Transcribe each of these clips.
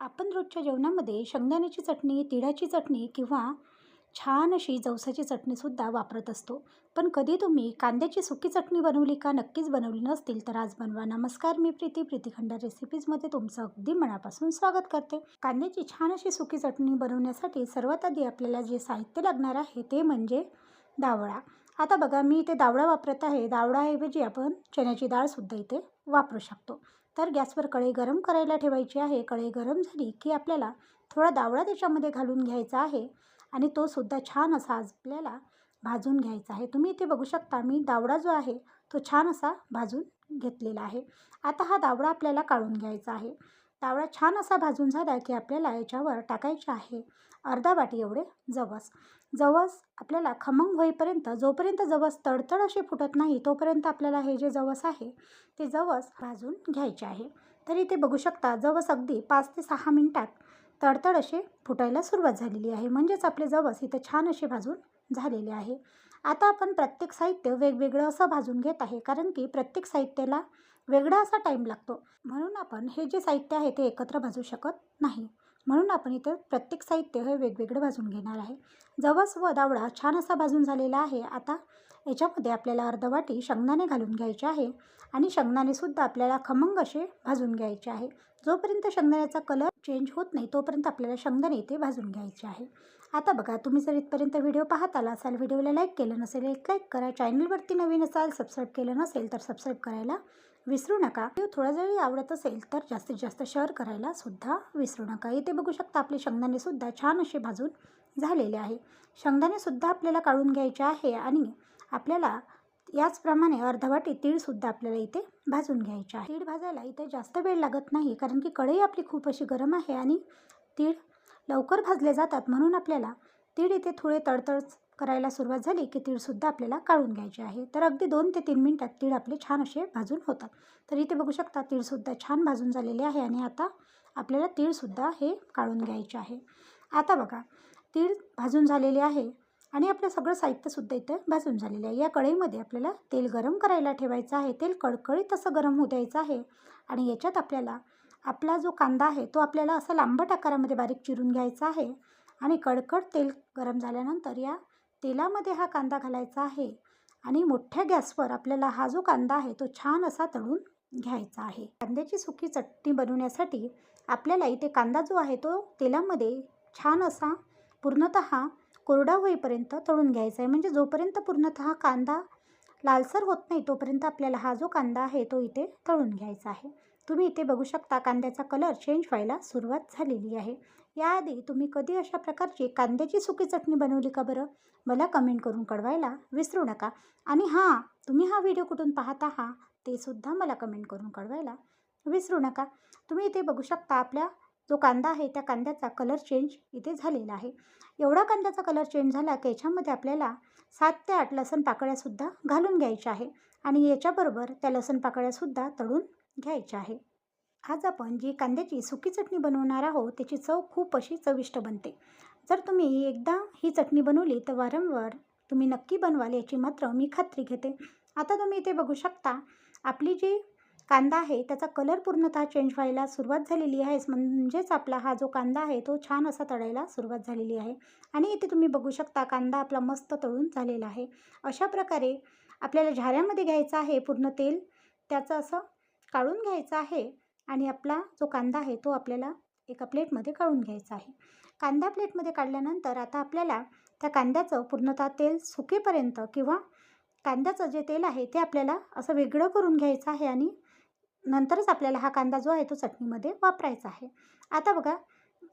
आपण रोजच्या जेवणामध्ये शेंगदाण्याची चटणी तिळाची चटणी किंवा छान अशी जवसाची चटणीसुद्धा वापरत असतो. पण कधी तुम्ही कांद्याची सुकी चटणी बनवली का नक्कीच बनवली नसतील तर आज बनवा. नमस्कार मी प्रीती. प्रीतीखंडा रेसिपीजमध्ये तुमचं अगदी मनापासून स्वागत करते. कांद्याची छान अशी सुकी चटणी बनवण्यासाठी सर्वात आधी आपल्याला जे साहित्य लागणार आहे ते म्हणजे दावळा. आता बघा मी इथे दावळा वापरत आहे. दावळाऐवजी आपण चण्याची डाळसुद्धा इथे वापरू शकतो. तर गॅसवर कढई गरम करायला ठेवायची आहे. कढई गरम झाली की आपल्याला थोडा दावळा त्याच्यामध्ये घालून घ्यायचा आहे आणि तो सुद्धा छान असा आपल्याला भाजून घ्यायचा आहे. तुम्ही इथे बघू शकता मी दावडा जो आहे तो छान असा भाजून घेतलेला आहे. आता हा दावडा आपल्याला काढून घ्यायचा आहे. दावडा छान असा भाजून झाला की आपल्याला याच्यावर टाकायचे आहे अर्धा वाटी एवढे जवस. जवस आपल्याला खमंग होईपर्यंत जोपर्यंत जवस तडतड असे फुटत नाही तोपर्यंत आपल्याला हे जे जवस आहे ते जवस भाजून घ्यायचे आहे. तरी ते बघू शकता जवस अगदी पाच ते सहा मिनटात तडतड असे फुटायला सुरुवात झालेली आहे. म्हणजेच आपले जवस इथे छान असे भाजून झालेले आहे. आता आपण प्रत्येक साहित्य वेगवेगळं असं भाजून घेत आहे कारण की प्रत्येक साहित्याला वेगळा असा टाईम लागतो. म्हणून आपण हे जे साहित्य आहे ते एकत्र भाजू शकत नाही. म्हणून आपण इथं प्रत्येक साहित्य हे वेगवेगळं भाजून घेणार आहे. जवस व दावडा छान असा भाजून झालेला आहे. आता याच्यामध्ये आपल्याला अर्ध वाटी शेंगदाणे घालून घ्यायचे आहे आणि शेंगदाणेसुद्धा आपल्याला खमंग असे भाजून घ्यायचे आहे. जोपर्यंत शेंगदाण्याचा कलर चेंज होत नाही तोपर्यंत आपल्याला शेंगदाणे इथे भाजून घ्यायचे आहे. आता बघा तुम्ही जर इथपर्यंत व्हिडिओ पाहत आला असाल व्हिडिओला लाईक केलं नसेल एक लाईक करा. चॅनलवरती नवीन असाल सबस्क्राईब केलं नसेल तर सबस्क्राईब करायला विसरू नका. व्हिडिओ थोडा जरी आवडत असेल तर जास्तीत जास्त शेअर करायला सुद्धा विसरू नका. इथे बघू शकता आपले शेंगदाणेसुद्धा छान असे भाजून झालेले आहे. शेंगदाणेसुद्धा आपल्याला काढून घ्यायचे आहे आणि आपल्याला याचप्रमाणे अर्धवाटी तीळसुद्धा आपल्याला इथे भाजून घ्यायचे आहे. तीळ भाजायला इथे जास्त वेळ लागत नाही कारण की कढई आपली खूप अशी गरम आहे आणि तीळ लवकर भाजले जातात. म्हणून आपल्याला तीळ इथे थोडे तडतड करायला सुरुवात झाली की तीळसुद्धा आपल्याला काढून घ्यायचे आहे. तर अगदी दोन ते तीन मिनटात तीळ आपले छान असे भाजून होतात. तर इथे बघू शकता तीळसुद्धा छान भाजून झालेले आहे आणि आता आपल्याला तीळसुद्धा हे काढून घ्यायचे आहे. आता बघा तीळ भाजून झालेले आहे. आणि आपलं सगळं साहित्यसुद्धा इथं भाजून झालेलं आहे. या कढईमध्ये आपल्याला तेल गरम करायला ठेवायचं आहे. तेल कडकडीत असं गरम होऊ द्यायचं आहे. आणि याच्यात आपल्याला आपला जो कांदा आहे तो आपल्याला असा लांबट आकारामध्ये बारीक चिरून घ्यायचा आहे. आणि कडकड तेल गरम झाल्यानंतर या तेलामध्ये हा कांदा घालायचा आहे. आणि मोठ्या गॅसवर आपल्याला हा जो कांदा आहे तो छान असा तळून घ्यायचा आहे. कांद्याची सुकी चटणी बनवण्यासाठी आपल्याला इथे कांदा जो आहे तो तेलामध्ये छान असा पूर्णतः कोरडा होईपर्यंत तळून घ्यायचा आहे म्हणजे जोपर्यंत पूर्णतः कांदा लालसर होत नाही तोपर्यंत आपल्याला हा जो कांदा आहे तो इथे तळून घ्यायचा आहे. तुम्ही इथे बघू शकता कांद्याचा कलर चेंज व्हायला सुरुवात झालेली आहे. याआधी तुम्ही कधी अशा प्रकारची कांद्याची सुकी चटणी बनवली का बरं? मला कमेंट करून कळवायला विसरू नका. आणि हां तुम्ही हा व्हिडिओ कुठून पाहत आहात ते सुद्धा मला कमेंट करून कळवायला विसरू नका. तुम्ही इथे बघू शकता आपल्या जो कांदा आहे त्या कांद्याचा कलर चेंज इथे झालेला आहे. एवढा कांद्याचा कलर चेंज झाला की याच्यामध्ये आपल्याला सात ते आठ लसण पाकळ्यासुद्धा घालून घ्यायच्या आहे. आणि याच्याबरोबर त्या लसण पाकळ्यासुद्धा तळून घ्यायच्या आहे. आज आपण जी कांद्याची सुकी चटणी बनवणार आहोत त्याची चव खूप अशी चविष्ट बनते. जर तुम्ही एकदा ही चटणी बनवली तर वारंवार तुम्ही नक्की बनवाल याची मात्र मी खात्री घेते. आता तुम्ही इथे बघू शकता आपली जी कांदा आहे त्याचा कलर पूर्णतः चेंज व्हायला सुरुवात झालेली आहे. म्हणजेच आपला हा जो कांदा आहे तो छान असा तळायला सुरुवात झालेली आहे. आणि इथे तुम्ही बघू शकता कांदा आपला मस्त तळून झालेला आहे. अशा प्रकारे आपल्याला झाऱ्यामध्ये घ्यायचं आहे पूर्ण तेल. त्याचं असं काढून घ्यायचं आहे. आणि आपला जो कांदा आहे तो आपल्याला एका प्लेटमध्ये काढून घ्यायचा आहे. कांदा प्लेटमध्ये काढल्यानंतर आता आपल्याला त्या कांद्याचं पूर्णतः तेल सुकेपर्यंत किंवा कांद्याचं जे तेल आहे ते आपल्याला असं वेगळं करून घ्यायचं आहे आणि नंतरच आपल्याला हा कांदा जो आहे तो चटणीमध्ये वापरायचा आहे. आता बघा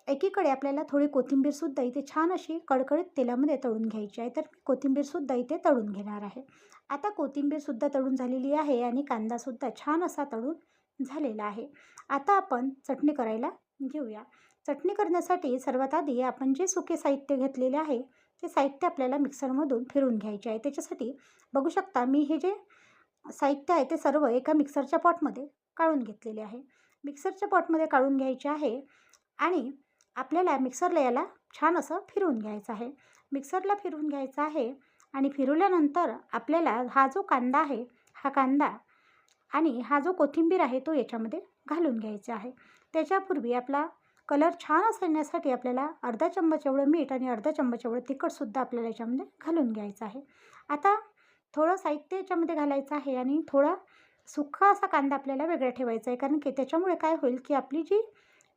एकीकडे आपल्याला थोडी कोथिंबीरसुद्धा इथे छान अशी कडकडीत तेलामध्ये तळून घ्यायची आहे तर मी कोथिंबीरसुद्धा इथे तळून घेणार आहे. आता कोथिंबीरसुद्धा तळून झालेली आहे आणि कांदासुद्धा छान असा तळून झालेला आहे. आता आपण चटणी करायला घेऊया. चटणी करण्यासाठी सर्वात आधी आपण जे सुके साहित्य घेतलेले आहे ते साहित्य आपल्याला मिक्सरमधून फिरून घ्यायचे आहे. त्याच्यासाठी बघू शकता मी हे जे साहित्य आहे ते सर्व एका मिक्सरच्या पॉटमध्ये काढून घेतलेले आहे. मिक्सरच्या पॉटमध्ये काढून घ्यायचे आहे आणि आपल्याला मिक्सरला याला छान असं फिरवून घ्यायचं आहे. मिक्सरला फिरवून घ्यायचं आहे आणि फिरवल्यानंतर आपल्याला हा जो कांदा आहे हा कांदा आणि हा जो कोथिंबीर आहे तो याच्यामध्ये घालून घ्यायचा आहे. त्याच्यापूर्वी आपला कलर छान असण्यासाठी आपल्याला अर्धा चम्मच एवढं मीठ आणि अर्धा चम्मच एवढं तिखटसुद्धा आपल्याला याच्यामध्ये घालून घ्यायचं आहे. आता थोडं साहित्य याच्यामध्ये घालायचं आहे आणि थोडा सुक्का असा कांदा आपल्याला वेगळा ठेवायचा आहे. कारण की त्याच्यामुळे काय होईल की आपली जी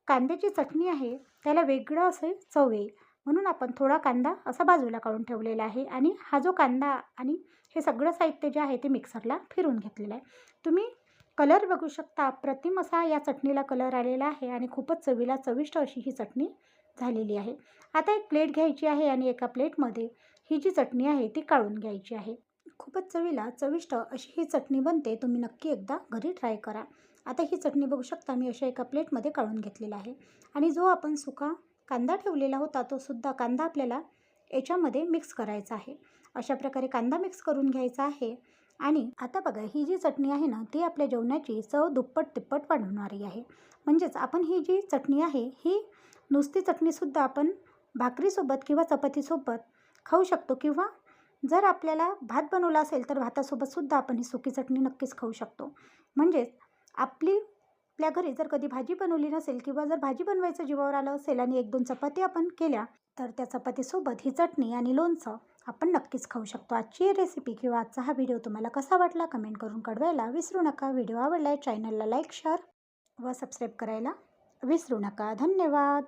कांद्याची चटणी आहे त्याला वेगळं असं चव येईल. म्हणून आपण थोडा कांदा असा बाजूला काढून ठेवलेला आहे. आणि हा जो कांदा आणि हे सगळं साहित्य जे आहे ते मिक्सरला फिरून घेतलेलं आहे. तुम्ही कलर बघू शकता. प्रतिम असा या चटणीला कलर आलेला आहे आणि खूपच चवीला चविष्ट अशी ही चटणी झालेली आहे. आता एक प्लेट घ्यायची आहे आणि एका प्लेटमध्ये ही जी चटणी आहे ती काढून घ्यायची आहे. खूपच चवीला चविष्ट अशी ही चटणी बनते तुम्ही नक्की एकदा घरी ट्राय करा. आता ही चटणी बघू शकता मी अशा एका प्लेटमध्ये काढून घेतलेला आहे. आणि जो आपण सुका कांदा ठेवलेला होता तो सुद्धा कांदा आपल्याला याच्यामध्ये मिक्स करायचा आहे. अशा प्रकारे कांदा मिक्स करून घ्यायचा आहे. आणि आता बघा ही जी चटणी आहे ना ती आपल्या जेवणाची चव दुप्पट तिप्पट वाढवणारी आहे. म्हणजेच आपण ही जी चटणी आहे ही नुसती चटणीसुद्धा आपण भाकरीसोबत किंवा चपातीसोबत खाऊ शकतो किंवा जर आपल्याला भात बनवला असेल तर भातासोबतसुद्धा आपण ही सुकी चटणी नक्कीच खाऊ शकतो. म्हणजेच आपली आपल्या घरी जर कधी भाजी बनवली नसेल किंवा जर भाजी बनवायचं जीवावर आलं असेल आणि एक दोन चपाती आपण केल्या तर त्या चपातीसोबत ही चटणी आणि लोणचं आपण नक्कीच खाऊ शकतो. आजची रेसिपी किंवा आजचा हा व्हिडिओ तुम्हाला कसा वाटला कमेंट करून कळवायला विसरू नका. व्हिडिओ आवडला आहे चॅनलला लाईक शेअर व सबस्क्राईब करायला विसरू नका. धन्यवाद!